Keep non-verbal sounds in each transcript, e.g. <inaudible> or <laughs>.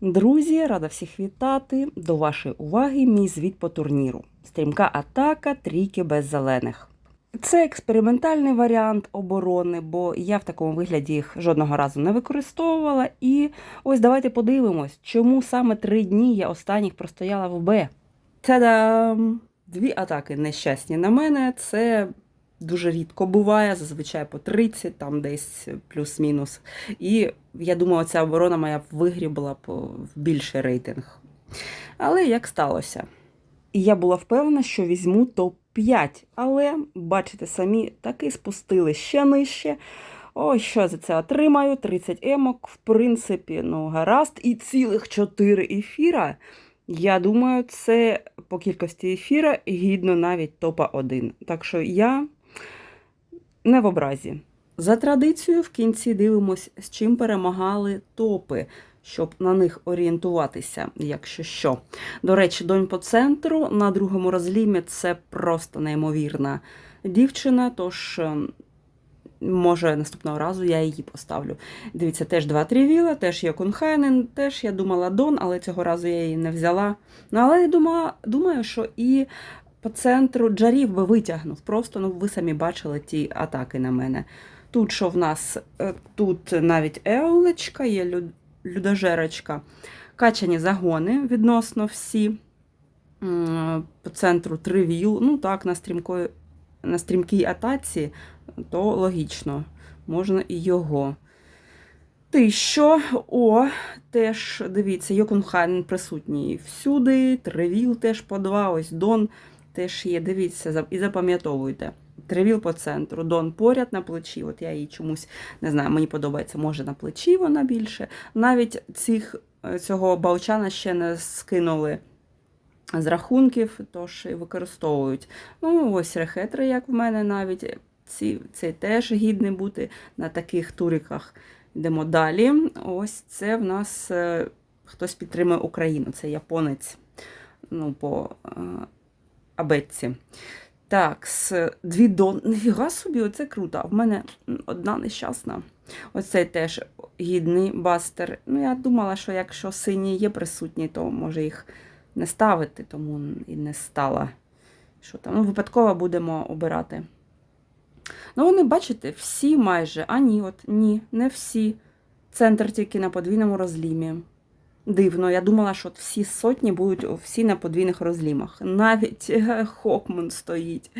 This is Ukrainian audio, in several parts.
Друзі, рада всіх вітати. До вашої уваги мій звіт по турніру. Стрімка атака, трійки без зелених. Це експериментальний варіант оборони, бо я в такому вигляді їх жодного разу не використовувала. І ось давайте подивимось, чому саме три дні я останніх простояла в Б. Та-дам! Дві атаки нещасні на мене. Це дуже рідко буває, зазвичай по 30, там десь плюс-мінус. І я думаю, ця оборона моя вигрібла б в більший рейтинг. Але як сталося? І я була впевнена, що візьму топ-5. Але, бачите самі, таки спустили ще нижче. Ой, що за це отримаю? 30 емок, в принципі, ну гаразд. І цілих 4 ефіра. Я думаю, це по кількості ефіра гідно навіть топа 1. Так що я не в образі. За традицією, в кінці дивимось, з чим перемагали топи, щоб на них орієнтуватися, якщо що. До речі, донь по центру на другому розлімі це просто неймовірна дівчина, тож. е, Може, наступного разу я її поставлю. Дивіться, теж два трівіла, теж є Кунхайнен, теж я думала Дон, але цього разу я її не взяла. Ну, але я думаю, що і по центру Джарів би витягнув. Просто ну, ви самі бачили ті атаки на мене. Тут що в нас? Е, Тут навіть еолечка, є людожерочка, качані загони відносно всі. По центру тривіл. Ну так, на, стрімкої, на стрімкій атаці, то логічно, можна і його. Ти що? О, теж дивіться, Йокунхайн присутній всюди, Тревіл теж по два, ось Дон теж є. Дивіться і запам'ятовуйте. Тревіл по центру, Дон поряд на плечі. От я її чомусь не знаю, мені подобається, може на плечі вона більше. Навіть цих, е, цього баучана ще не скинули з рахунків, тож і використовують. Ну, ось рехетри, як в мене навіть. Ці, цей теж гідний бути на таких туриках. Йдемо далі. Ось це в нас е, хтось підтримує Україну. Це японець ну, по е, абетці. Так, дві дон. Нифіга собі, оце круто. А в мене одна нещасна. Оцей теж гідний бастер. Ну, я думала, що якщо сині є присутні, то може їх не ставити, тому і не стала. Що там? Ну, випадково будемо обирати. Ну, вони, бачите, всі майже. А ні, от ні, не всі. Центр тільки на подвійному розлімі. Дивно, я думала, що всі сотні будуть всі на подвійних розлімах. Навіть е, Хокман стоїть.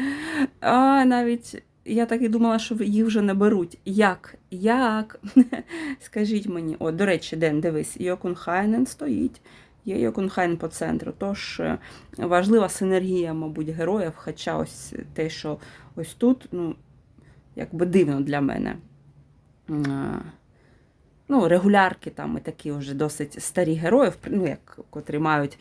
А навіть я так і думала, що їх вже не беруть. Як? Як? <laughs> Скажіть мені. О, до речі, Ден, дивись, Йокунхайнен стоїть. Є Йокунхайн по центру. Тож е, важлива синергія, мабуть, героїв. Хоча ось те, що ось тут, ну, якби дивно для мене. Ну, регулярки там і такі вже досить старі герої, ну, як, котрі мають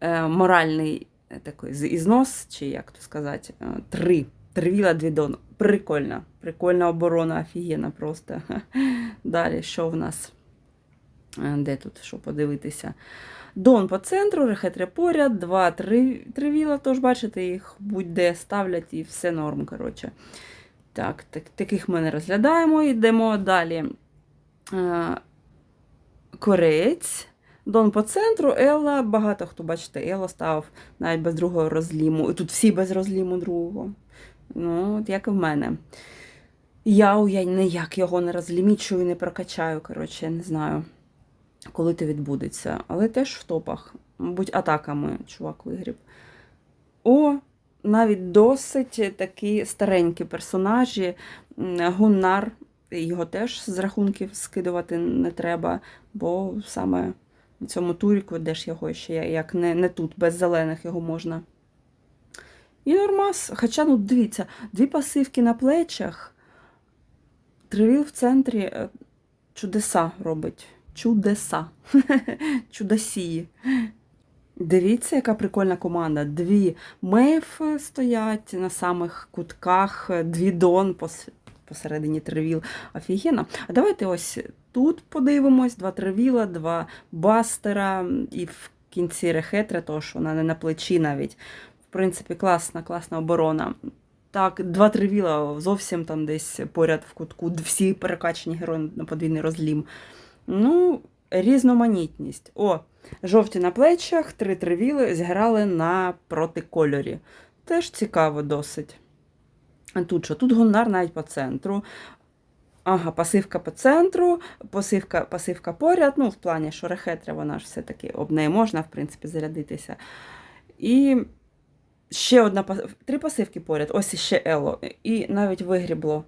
е, моральний е, такий ізнос, чи як то сказати, е, три. Тривіла дві дон. Прикольна. Прикольна оборона, офігенна просто. <laughs> Далі, що в нас? Е, Де тут, що подивитися? Дон по центру, рехетри поряд, два три, тривіла, тож бачите, їх будь-де ставлять і все норм. коротше. Так, так, таких ми не розглядаємо. Йдемо далі. Е, Корець. Дон по центру, Елла. Багато хто, бачите, Елла став навіть без другого розліму. Тут всі без розліму другого. Ну, от як і в мене. Я, я ніяк його не розлімічую і не прокачаю. Коротше, я не знаю, коли це відбудеться. Але теж в топах. Мабуть, атаками чувак вигріб. О, навіть досить такі старенькі персонажі. Гуннар, його теж з рахунків скидувати не треба, бо саме в цьому туріку, де ж його ще, як не, не тут, без зелених його можна. І нормас. Хоча, ну дивіться, дві пасивки на плечах, тривіл в центрі е, чудеса робить. Чудеса. <laughs> Чудосії. Дивіться, яка прикольна команда. Дві мейф стоять на самих кутках, дві дон посередині тривіл. Офігенно. А давайте ось тут подивимось: два тривіла, два бастера і в кінці рехетра, що вона не на плечі навіть. В принципі, класна, класна оборона. Так, два тривіла зовсім там десь поряд в кутку, всі перекачані герої на подвійний розлім. Ну, різноманітність. О, жовті на плечах, три тривіли зіграли на протикольорі. Теж цікаво досить. Тут що? Тут гонар навіть по центру. Ага, пасивка по центру, пасивка, пасивка поряд. Ну, в плані, що рехетра, вона ж все-таки об неї можна, в принципі, зарядитися. І ще одна три пасивки поряд, ось іще Ело. І навіть вигрібло.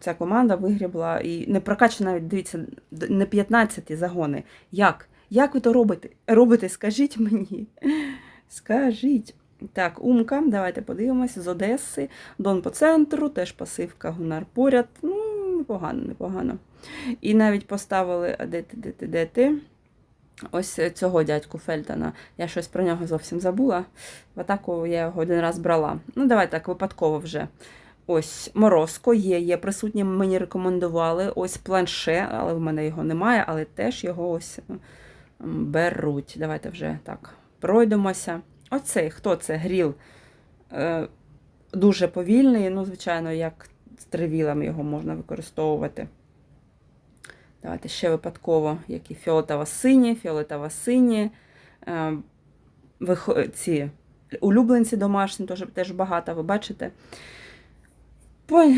Ця команда вигрібла і не прокачана навіть, дивіться, не 15 загони. Як? Як ви то робите? Робите, скажіть мені. Скажіть. Так, Умка, давайте подивимося з Одеси. Дон по центру, теж пасивка Гунар поряд. Ну, непогано, непогано. І навіть поставили, де ти, де ти, де ти? Ось цього дядьку Фельтона. Я щось про нього зовсім забула. В атаку я його один раз брала. Ну, давай так, випадково вже. Ось Морозко є, є присутній, мені рекомендували. Ось планше, але в мене його немає, але теж його ось беруть. Давайте вже так пройдемося. Оцей, хто це? Гріл. Е, дуже повільний, ну, звичайно, як з тривілами його можна використовувати. Давайте ще випадково, які фіолетово-сині, фіолетово-сині. Е, ці улюбленці домашні, теж, теж багато, ви бачите.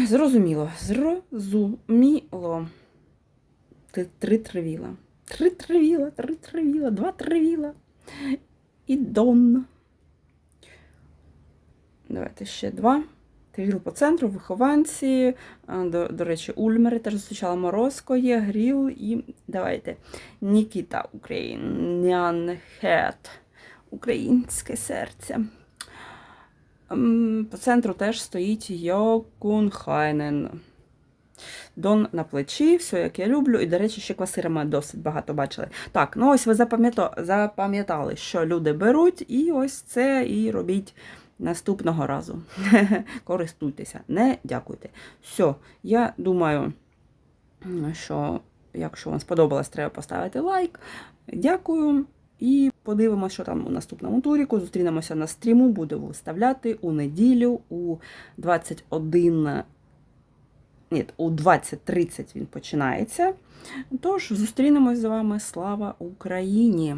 Зрозуміло, зрозуміло. Ти- Три тривіла. Три тривіла, три тривіла, два тривіла. І Дон. Давайте ще два. Тріл по центру, вихованці. До, до речі, Ульмери теж зустрічала Морозко є, Гріл і давайте. Нікіта Українян Хет. Українське серце. По центру теж стоїть Йокунхайнен. Дон на плечі, все як я люблю. І, до речі, ще квасири ми досить багато бачили. Так, ну ось ви запам'ятали, що люди беруть, і ось це і робіть наступного разу. <laughs> Користуйтеся, не дякуйте. Все, я думаю, що якщо вам сподобалось, треба поставити лайк. Дякую. І подивимося, що там у наступному туріку. Зустрінемося на стріму, буду виставляти у неділю у 21. Ні, у 20.30 він починається. Тож зустрінемось з вами. Слава Україні!